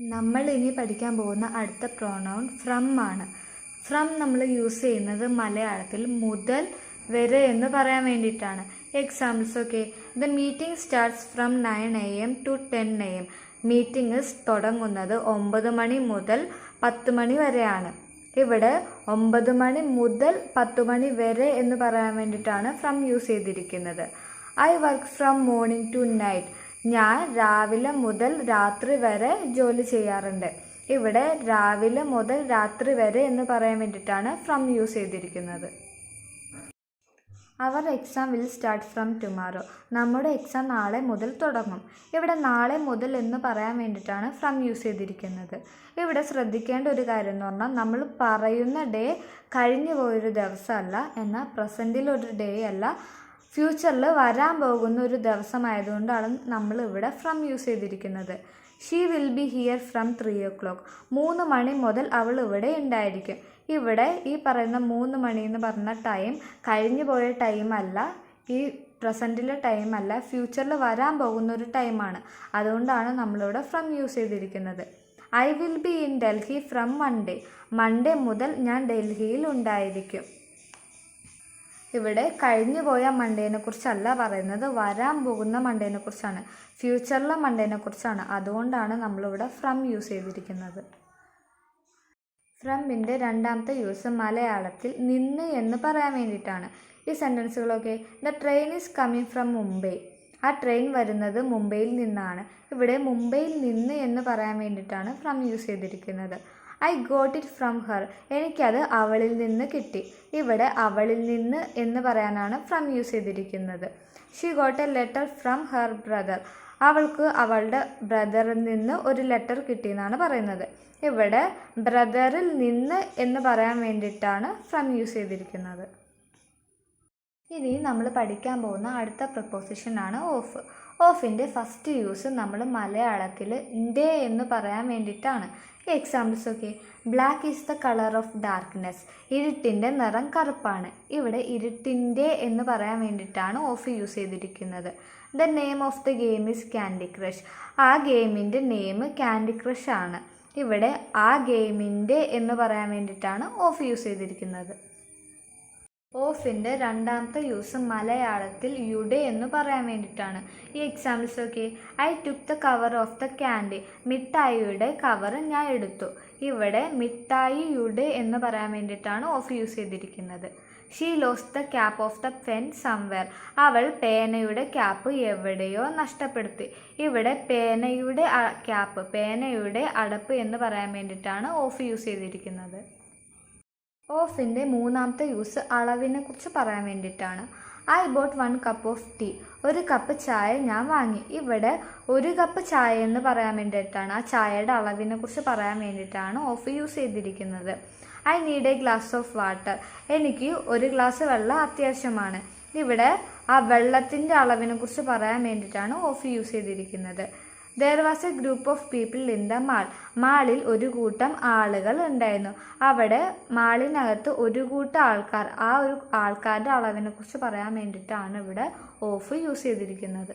നമ്മൾ ഇനി പഠിക്കാൻ പോകുന്ന അടുത്ത പ്രോണൗൺ ഫ്രം ആണ്. ഫ്രം നമ്മൾ യൂസ് ചെയ്യുന്നത് മലയാളത്തിൽ മുതൽ വരെ എന്ന് പറയാൻ വേണ്ടിയിട്ടാണ്. Examples okay the meeting starts from nine A M to ten A M meeting തുടങ്ങുന്നത് ഒമ്പത് മണി മുതൽ പത്ത് മണി വരെയാണ്. ഇവിടെ ഒമ്പത് മണി മുതൽ പത്ത് മണി വരെ എന്ന് പറയാൻ വേണ്ടിയിട്ടാണ് ഫ്രം യൂസ് ചെയ്തിരിക്കുന്നത്. I work from morning to night ഞാൻ രാവിലെ മുതൽ രാത്രി വരെ ജോലി ചെയ്യാറുണ്ട്. ഇവിടെ രാവിലെ മുതൽ രാത്രി വരെ എന്ന് പറയാൻ വേണ്ടിയിട്ടാണ് ഫ്രം യൂസ് ചെയ്തിരിക്കുന്നത്. Our exam will start from tomorrow നമ്മുടെ എക്സാം നാളെ മുതൽ തുടങ്ങും. ഇവിടെ നാളെ മുതൽ എന്ന് പറയാൻ വേണ്ടിയിട്ടാണ് ഫ്രം യൂസ് ചെയ്തിരിക്കുന്നത്. ഇവിടെ ശ്രദ്ധിക്കേണ്ട ഒരു കാര്യം എന്ന് പറഞ്ഞാൽ നമ്മൾ പറയുന്ന ഡേ കഴിഞ്ഞു പോയൊരു ദിവസമല്ല എന്നാൽ പ്രസന്റിൽ ഒരു ഡേ അല്ല. ഫ്യൂച്ചറിൽ വരാൻ പോകുന്ന ഒരു ദിവസമായതുകൊണ്ടാണ് നമ്മൾ ഇവിടെ ഫ്രം യൂസ് ചെയ്തിരിക്കുന്നത്. She will be here from three o'clock മൂന്ന് മണി മുതൽ അവൾ ഇവിടെ ഉണ്ടായിരിക്കും. ഇവിടെ ഈ പറയുന്ന മൂന്ന് മണി എന്ന് പറഞ്ഞ ടൈം കഴിഞ്ഞു പോയ ടൈം അല്ല ഈ പ്രസന്റിലെ ടൈം അല്ല ഫ്യൂച്ചറിൽ വരാൻ പോകുന്ന ഒരു ടൈമാണ് അതുകൊണ്ടാണ് നമ്മളിവിടെ ഫ്രം യൂസ് ചെയ്തിരിക്കുന്നത്. I will be in Delhi from Monday Monday മുതൽ ഞാൻ ഡൽഹിയിൽ ഉണ്ടായിരിക്കും. ഇവിടെ കഴിഞ്ഞു പോയ മണ്ടേനെ കുറിച്ചല്ല പറയുന്നത്. വരാൻ പോകുന്ന മണ്ടേനെ കുറിച്ചാണ് ഫ്യൂച്ചറിലെ മണ്ടേനെ കുറിച്ചാണ് അതുകൊണ്ടാണ് നമ്മളിവിടെ ഫ്രം യൂസ് ചെയ്തിരിക്കുന്നത്. ഫ്രമിന്റെ രണ്ടാമത്തെ യൂസ് മലയാളത്തിൽ നിന്ന് എന്ന് പറയാൻ വേണ്ടിയിട്ടാണ്. ഈ സെന്റൻസുകളൊക്കെ the train is coming from Mumbai. ആ ട്രെയിൻ വരുന്നത് മുംബൈയിൽ നിന്നാണ്. ഇവിടെ മുംബൈയിൽ നിന്ന് എന്ന് പറയാൻ വേണ്ടിയിട്ടാണ് ഫ്രം യൂസ് ചെയ്തിരിക്കുന്നത്. I got it from her എനിക്കത് അവളിൽ നിന്ന് കിട്ടി. ഇവിടെ അവളിൽ നിന്ന് എന്ന് പറയാനാണ് ഫ്രം യൂസ് ചെയ്തിരിക്കുന്നത്. She got a letter from her brother അവൾക്ക് അവളുടെ ബ്രദറിൽ നിന്ന് ഒരു ലെറ്റർ കിട്ടി എന്നാണ് പറയുന്നത്. ഇവിടെ ബ്രദറിൽ നിന്ന് എന്ന് പറയാൻ വേണ്ടിയിട്ടാണ് ഫ്രം യൂസ് ചെയ്തിരിക്കുന്നത്. ഇനി നമ്മൾ പഠിക്കാൻ പോകുന്ന അടുത്ത പ്രപ്പോസിഷനാണ് ഓഫ് ഓഫിന്റെ ഫസ്റ്റ് യൂസ് നമ്മൾ മലയാളത്തിൽ ഡേ എന്ന് പറയാൻ വേണ്ടിയിട്ടാണ്. എക്സാമ്പിൾസ് ഒക്കെ. Black is the colour of darkness ഇരുട്ടിന്റെ നിറം കറുപ്പാണ്. ഇവിടെ ഇരുട്ടിന്റെ എന്ന് പറയാൻ വേണ്ടിയിട്ടാണ് ഓഫ് യൂസ് ചെയ്തിരിക്കുന്നത്. The name of the game is Candy Crush ആ ഗെയിമിന്റെ നെയിം ക്യാൻഡി ക്രഷ് ആണ്. ഇവിടെ ആ ഗെയിമിന്റെ എന്ന് പറയാൻ വേണ്ടിയിട്ടാണ് ഓഫ് യൂസ് ചെയ്തിരിക്കുന്നത്. ഓഫിന്റെ രണ്ടാമത്തെ യൂസ് മലയാളത്തിൽ യുടെ എന്ന് പറയാൻ വേണ്ടിയിട്ടാണ്. ഈ എക്സാമ്പിൾസ് ഒക്കെ I took the cover of the candy മിഠായിയുടെ cover ഞാൻ എടുത്തു. ഇവിടെ മിഠായിയുടെ എന്ന് പറയാൻ വേണ്ടിയിട്ടാണ് ഓഫ് യൂസ് ചെയ്തിരിക്കുന്നത്. She lost the cap of the pen somewhere അവൾ പേനയുടെ ക്യാപ്പ് എവിടെയോ നഷ്ടപ്പെടുത്തി. ഇവിടെ പേനയുടെ ക്യാപ്പ് പേനയുടെ അടപ്പ് എന്ന് പറയാൻ വേണ്ടിയിട്ടാണ് ഓഫ് യൂസ് ചെയ്തിരിക്കുന്നത്. ഓഫിന്റെ മൂന്നാമത്തെ യൂസ് അളവിനെ കുറിച്ച് പറയാൻ വേണ്ടിയിട്ടാണ്. I bought one cup of tea ഒരു കപ്പ് ചായ ഞാൻ വാങ്ങി. ഇവിടെ ഒരു കപ്പ് ചായ എന്ന് പറയാൻ വേണ്ടിയിട്ടാണ്. ആ ചായയുടെ അളവിനെ കുറിച്ച് പറയാൻ വേണ്ടിയിട്ടാണ് ഓഫ് യൂസ് ചെയ്തിരിക്കുന്നത്. I need a glass of water എനിക്ക് ഒരു ഗ്ലാസ് വെള്ളം അത്യാവശ്യമാണ്. ഇവിടെ ആ വെള്ളത്തിന്റെ അളവിനെ കുറിച്ച് പറയാൻ വേണ്ടിയിട്ടാണ് ഓഫ് യൂസ് ചെയ്തിരിക്കുന്നത്. There was a group of people in the mall മാളിൽ ഒരു കൂട്ടം ആളുകൾ ഉണ്ടായിരുന്നു. അവിടെ മാളിനകത്ത് ഒരു കൂട്ടം ആൾക്കാർ. ആ ഒരു ആൾക്കാരുടെ അളവിനെ കുറിച്ച് പറയാൻ വേണ്ടിയിട്ടാണ് ഇവിടെ ഓഫ് യൂസ് ചെയ്തിരിക്കുന്നത്.